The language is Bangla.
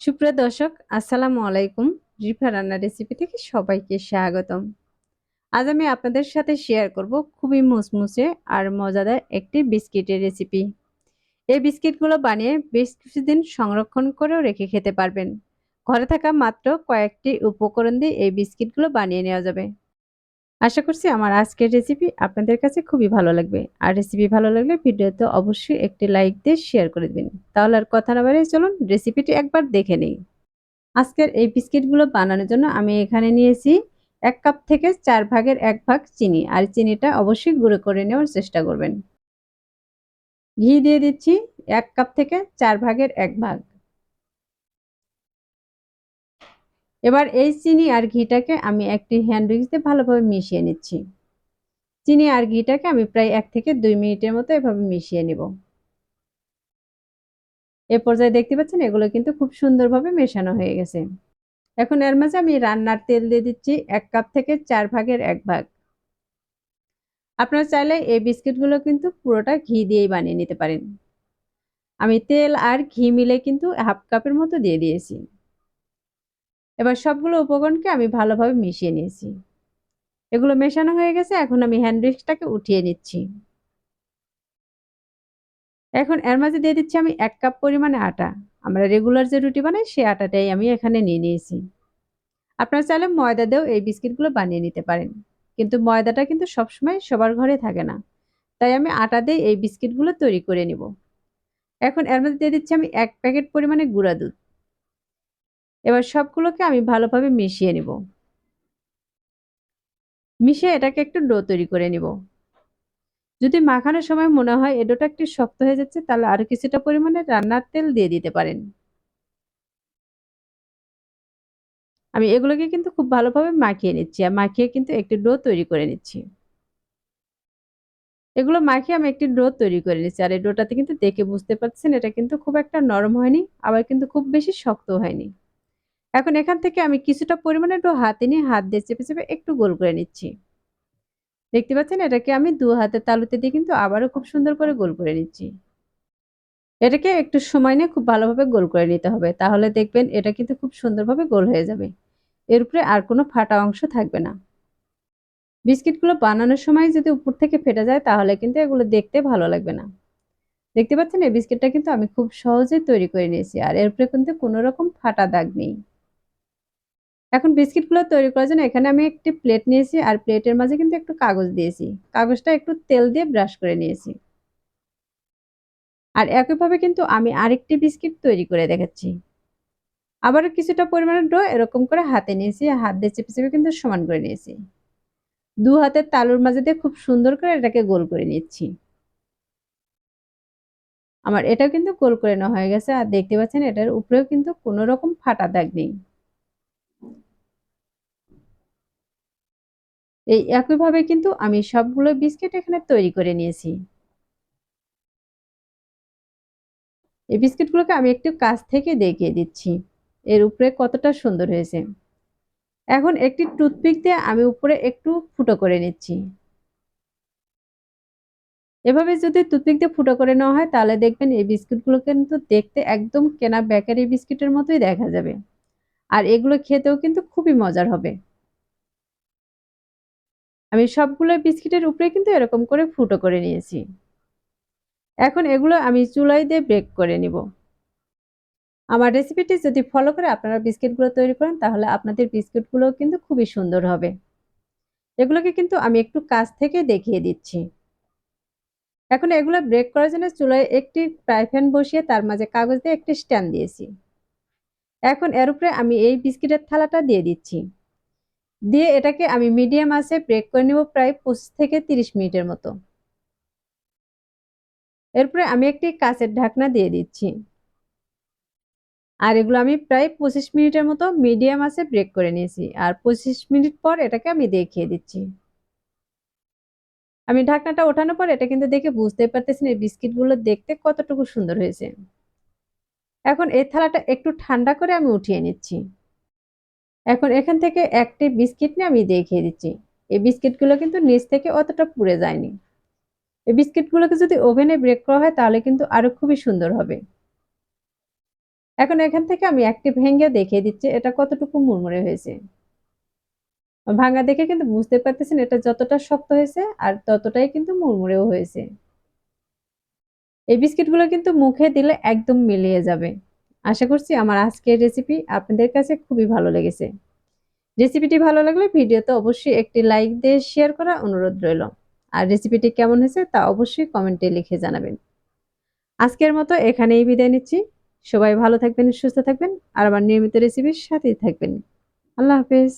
সুপ্রিয় দর্শক, আসসালামু আলাইকুম। রিফা রান্না রেসিপি থেকে সবাইকে স্বাগতম। আজ আমি আপনাদের সাথে শেয়ার করব খুবই মুসমুসে আর মজাদার একটি বিস্কিটের রেসিপি এই বিস্কিটগুলো বানিয়ে বেশ কিছুদিন সংরক্ষণ করেও রেখে খেতে পারবেন। ঘরে থাকা মাত্র কয়েকটি উপকরণ দিয়ে এই বিস্কিটগুলো বানিয়ে নেওয়া যাবে। আশা করছি আমার আজকের রেসিপি আপনাদের কাছে খুবই ভালো লাগবে। আর রেসিপি ভালো লাগলে ভিডিওতে অবশ্যই একটি লাইক দিয়ে শেয়ার করে দিবেন। তাহলে আর কথা না বাড়িয়ে চলুন রেসিপিটি একবার দেখে নিই। আজকের এই বিস্কিটগুলো বানানোর জন্য আমি এখানে নিয়েছি এক কাপ থেকে চার ভাগের এক ভাগ চিনি। আর চিনিটা অবশ্যই গুঁড়ো করে নেওয়ার চেষ্টা করবেন। ঘি দিয়ে দিচ্ছি এক কাপ থেকে চার ভাগের এক ভাগ। এবার এই চিনি আর ঘিটাকে আমি একটি হ্যান্ড উইক্স দিয়ে ভালোভাবে মিশিয়ে নিচ্ছি। চিনি আর ঘিটাকে আমি প্রায় এক থেকে দুই মিনিটের মতো এভাবে মিশিয়ে নিব। এ পর্যায়ে দেখতে পাচ্ছেন এগুলো কিন্তু খুব সুন্দরভাবে মেশানো হয়ে গেছে। এখন এর মাঝে আমি রান্নার তেল দিয়ে দিচ্ছি এক কাপ থেকে চার ভাগের এক ভাগ। আপনারা চাইলে এই বিস্কিটগুলো কিন্তু পুরোটা ঘি দিয়েই বানিয়ে নিতে পারেন। আমি তেল আর ঘি মিলে কিন্তু হাফ কাপের মতো দিয়ে দিয়েছি। এবার সবগুলো উপকরণকে আমি ভালোভাবে মিশিয়ে নিয়েছি। এগুলো মেশানো হয়ে গেছে, এখন আমি হ্যান্ড উঠিয়ে নিচ্ছি। এখন এর মাঝে দিয়ে দিচ্ছি আমি এক কাপ পরিমাণে আটা। আমরা রেগুলার যে রুটি বানাই, সেই আটাটাই আমি এখানে নিয়ে নিয়েছি। আপনারা চাইলে ময়দা দিয়েও এই বিস্কিটগুলো বানিয়ে নিতে পারেন। কিন্তু ময়দাটা কিন্তু সবসময় সবার ঘরে থাকে না। তাই আমি আটা দিয়ে এই বিস্কিটগুলো তৈরি করে নিব। এখন এর মধ্যে দিয়ে দিচ্ছি আমি এক প্যাকেট পরিমাণে গুঁড়া দুধ। এবার সবগুলোকে আমি ভালোভাবে মিশিয়ে নিব। মিশিয়ে এটাকে একটু ডো তৈরি করে নিব। যদি মাখানোর সময় মনে হয় এডোটা একটু শক্ত হয়ে যাচ্ছে, তাহলে আরও কিছুটা পরিমাণে রান্নার তেল দিয়ে দিতে পারেন। আমি এগুলোকে কিন্তু খুব ভালোভাবে মাখিয়ে নিচ্ছি আর মাখিয়ে কিন্তু একটি ডো তৈরি করে নিচ্ছি। এগুলো মাখিয়ে আমি একটি ডো তৈরি করে নিচ্ছি আর এই ডোটাতে কিন্তু দেখে বুঝতে পারছেন এটা কিন্তু খুব একটা নরম হয়নি, আবার কিন্তু খুব বেশি শক্ত হয়নি। এখন এখান থেকে আমি কিছুটা পরিমাণে একটু হাতে নিয়ে হাত দিয়ে চেপে চেপে একটু গোল করে নিচ্ছি। দেখতে পাচ্ছেন? এটাকে আমি দু হাতের তালুতে দিয়ে কিন্তু আবারও খুব সুন্দর করে গোল করে নিচ্ছি। এটাকে একটু সময় নিয়ে খুব ভালোভাবে গোল করে নিতে হবে। তাহলে দেখবেন এটা কিন্তু খুব সুন্দরভাবে গোল হয়ে যাবে। এর উপরে আর কোনো ফাটা অংশ থাকবে না। বিস্কিটগুলো বানানোর সময় যদি উপর থেকে ফেটে যায়, তাহলে কিন্তু এগুলো দেখতে ভালো লাগবে না। দেখতে পাচ্ছেন? এই বিস্কিটটা কিন্তু আমি খুব সহজেই তৈরি করে নিয়েছি। আর এর উপরে কিন্তু কোনো রকম ফাটা দাগ নেই। এখন বিস্কিটগুলো তৈরি করার জন্য এখানে আমি একটি প্লেট নিয়েছি আর প্লেটের মাঝে কিন্তু একটু কাগজ দিয়েছি। কাগজটা একটু তেল দিয়ে ব্রাশ করে নিয়েছি। আর একইভাবে কিন্তু আমি আরেকটি বিস্কিট তৈরি করে দেখাচ্ছি। আবারও কিছুটা পরিমাণে ডো এরকম করে হাতে নিয়েছি হাত দিয়ে চেপে চেপে কিন্তু সমান করে নিয়েছি। দু হাতের তালুর মাঝে দিয়ে খুব সুন্দর করে এটাকে গোল করে নিচ্ছি। আমার এটাও কিন্তু গোল করে নেওয়া হয়ে গেছে আর দেখতে পাচ্ছেন এটার উপরেও কিন্তু কোনো রকম ফাটা দাগ নেই। এই একইভাবে কিন্তু আমি সবগুলো বিস্কিট এখানে তৈরি করে নিয়েছি। এই বিস্কিটগুলোকে আমি একটু কাছ থেকে দেখিয়ে দিচ্ছি। এর উপরে কতটা সুন্দর হয়েছে। এখন একটি টুথপিক দিয়ে আমি উপরে একটু ফুটো করে নিচ্ছি। এভাবে যদি টুথপিক দিয়ে ফুটো করে নেওয়া হয়, তাহলে দেখবেন এই বিস্কিটগুলো কিন্তু দেখতে একদম কেনা বেকারি বিস্কিটের মতোই দেখা যাবে। আর এগুলো খেতেও কিন্তু খুবই মজার হবে। আমি সবগুলো বিস্কিটের উপরে কিন্তু এরকম করে ফুটো করে নিয়েছি। এখন এগুলো আমি চুলাই দিয়ে ব্রেক করে নিব। আমার রেসিপিটি যদি ফলো করে আপনারা বিস্কিটগুলো তৈরি করেন, তাহলে আপনাদের বিস্কিটগুলো কিন্তু খুবই সুন্দর হবে। এগুলোকে কিন্তু আমি একটু কাছ থেকে দেখিয়ে দিচ্ছি। এখন এগুলো ব্রেক করার জন্য চুলায় একটি ফ্রাই প্যান বসিয়ে তার মাঝে কাগজ দিয়ে একটি স্ট্যান্ড দিয়েছি। এখন এর উপরে আমি এই বিস্কিটের থালাটা দিয়ে দিচ্ছি। দিয়ে এটাকে আমি মিডিয়াম আছে ব্রেক করে নেব প্রায় পঁচিশ থেকে তিরিশ মিনিটের মতো। এরপরে আমি একটি কাঁচের ঢাকনা দিয়ে দিচ্ছি। আর এগুলো আমি প্রায় পঁচিশ মিনিটের মতো মিডিয়াম আছে ব্রেক করে নিয়েছি। আর পঁচিশ মিনিট পর এটাকে আমি দেখিয়ে দিচ্ছি। আমি ঢাকনাটা ওঠানোর পর এটা কিন্তু দেখে বুঝতে পারতেছেন এই বিস্কিটগুলো দেখতে কতটুকু সুন্দর হয়েছে। এখন এই থালাটা একটু ঠান্ডা করে আমি উঠিয়ে নিচ্ছি। এখন এখান থেকে একটি বিস্কিট নিয়ে আমি দেখিয়ে দিচ্ছি এই বিস্কিটগুলো কিন্তু নিচ থেকে অতটা পুড়ে যায়নি এই বিস্কিটগুলোকে যদি ওভেনে ব্রেক করা হয়, তাহলে কিন্তু আরও খুবই সুন্দর হবে এখন এখান থেকে আমি একটি ভেঙে দেখিয়ে দিচ্ছি, এটা কতটুকু মুড়মুড়ে হয়েছে। ভাঙা দেখে কিন্তু বুঝতে পারতেছেন এটা যতটা শক্ত হয়েছে আর ততটাই কিন্তু মুড়মুড়েও হয়েছে। এই বিস্কিটগুলো কিন্তু মুখে দিলে একদম মিলিয়ে যাবে। আশা করছি আমার আজকের রেসিপি আপনাদের কাছে খুবই ভালো লেগেছে। রেসিপিটি ভালো লাগলে ভিডিওতে অবশ্যই একটি লাইক দিয়ে শেয়ার করা অনুরোধ রইল। আর রেসিপিটি কেমন হয়েছে তা অবশ্যই কমেন্টে লিখে জানাবেন। আজকের মতো এখানেই বিদায় নিচ্ছি। সবাই ভালো থাকবেন, সুস্থ থাকবেন আর আমার নিয়মিত রেসিপির সাথেই থাকবেন। আল্লাহ হাফেজ।